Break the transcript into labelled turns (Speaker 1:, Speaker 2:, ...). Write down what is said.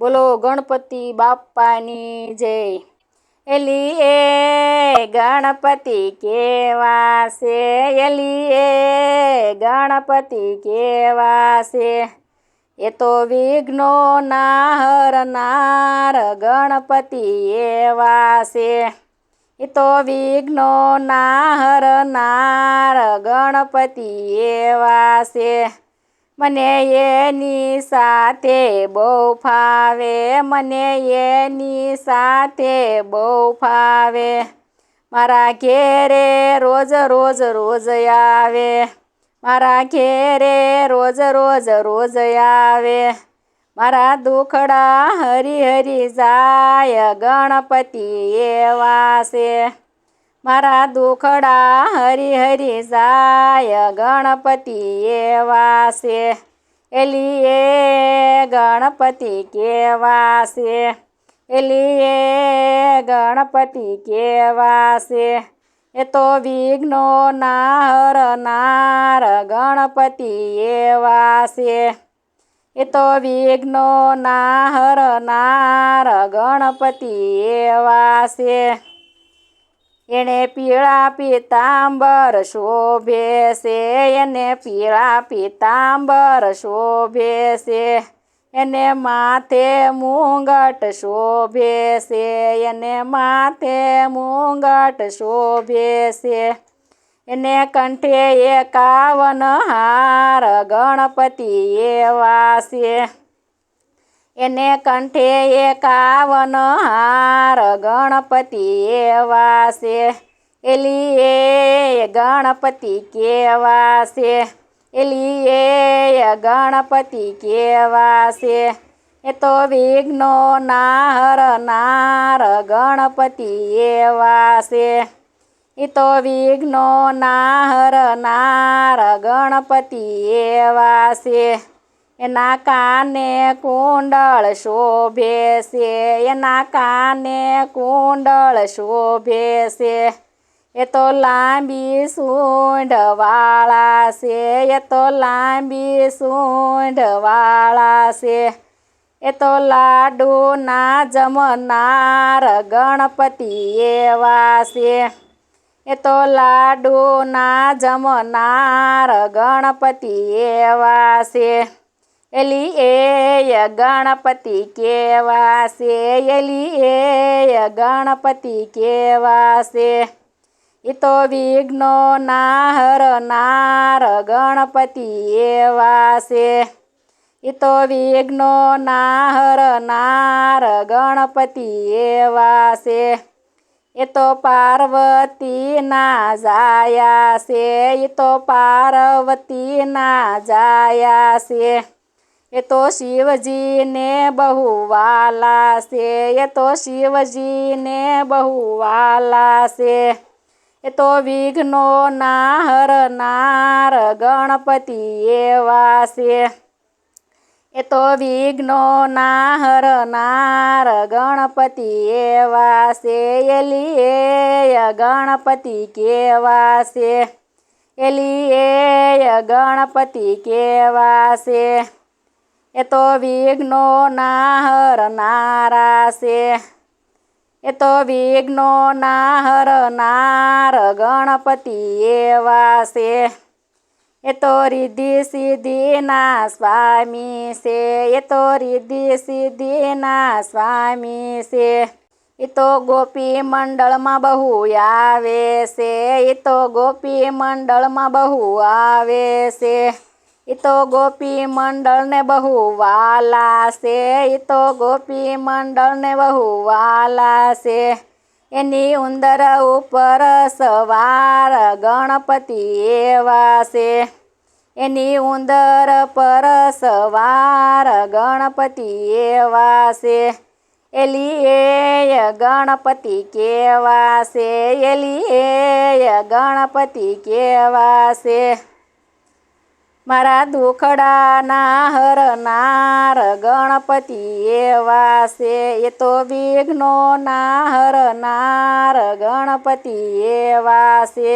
Speaker 1: બોલો ગણપતિ બાપ્પાની જય. એલી એ ગણપતિ કેવા છે એલી એ ગણપતિ કેવા છે એ તો વિઘ્નો ના હરનાર ગણપતિ એવા છે એ તો વિઘ્નો ના હરનાર ગણપતિ એવા છે મને એની સાથે બહુ ફાવે. મને એની સાથે બહુ ફાવે. મારા ઘેરે રોજ રોજ રોજ આવે. મારા ઘેરે રોજ રોજ રોજ આવે. મારા દુખડા હરી હરી જાય. ગણપતિ એવા છે મારા દુખડા હરી હરી જાય, ગણપતિ એવા છે એલી એ ગણપતિ કેવા છે એલી એ ગણપતિ કેવા છે એ તો વિઘ્નો ના હરનાર ગણપતિ એવા છે એ તો વિઘ્નો ના હરનાર ગણપતિ એવા છે એણે પીળા પીતાંબર શોભે છે, એને પીળા પીતાંબર શોભે છે, એને માથે મૂંગટ શોભે છે, એને માથે મૂંગટ શોભે છે, એને કંઠે એકાવન હાર ગણપતિ એવા છે. એને કંઠે એકાવન હાર ગણપતિ એવા છે એલી એ ગણપતિ કેવા છે એલી એ ગણપતિ કેવા છે એ તો વિઘ્નો નાહર નાર ગણપતિ એવા એ તો વિઘ્નો નાહર નાર ગણપતિ એવા એના કાને કુંડળ શોભે છે, એના કાને કુંડળ શોભે છે. એ તો લાંબી સૂંઢવાળા છે, એ તો લાંબી સૂંઢવાળા છે. એ તો લાડુના જમનાર ગણપતિ એવા છે. એ તો લાડુના જમનાર ગણપતિ એવા છે. એલી એ ગણપતિ કેવા છે એલી એ ગણપતિ કેવા છે એ તો વિઘ્નો ના હરનાર ગણપતિ એવા છે એ તો વિઘ્નો ના હરનાર ગણપતિ એવા છે એ જાયા છે એ તો જાયા છે એ તો શિવજીને બહુ વાલા છે. એ તો શિવજીને બહુ વાલા છે. એ તો વિઘ્નો ના હરનાર ગણપતિ એવા છે. એ તો વિઘ્નો ના હરનાર ગણપતિ એવા છે. એલી એ ગણપતિ કેવા છે. એલી એ ગણપતિ કેવા છે. એ તો વિઘ્નો ના હરનારા છે એ તો વિઘ્નો ના હરનાર ગણપતિ એવા છે એ તો રિદ્ધિ સિદ્ધિના સ્વામી છે. એ તો રિદ્ધિ સિદ્ધિના સ્વામી છે. એ તો ગોપી મંડળમાં બહુ આવે છે. એ તો ગોપી મંડળમાં બહુ આવે છે. એ તો ગોપી મંડળને બહુ વાલા છે. એ તો ગોપી મંડળને બહુ વાલા છે. એની ઉંદર ઉપર સવાર ગણપતિ એવા છે. એની ઉંદર પર સવાર ગણપતિ એવા છે. એલી એ ગણપતિ કેવા છે? એલી એ ગણપતિ કેવા છે? મારા દુખડાના હરનાર ગણપતિ એવા છે એ તો વિઘ્નો ના હરનાર ગણપતિ એવા છે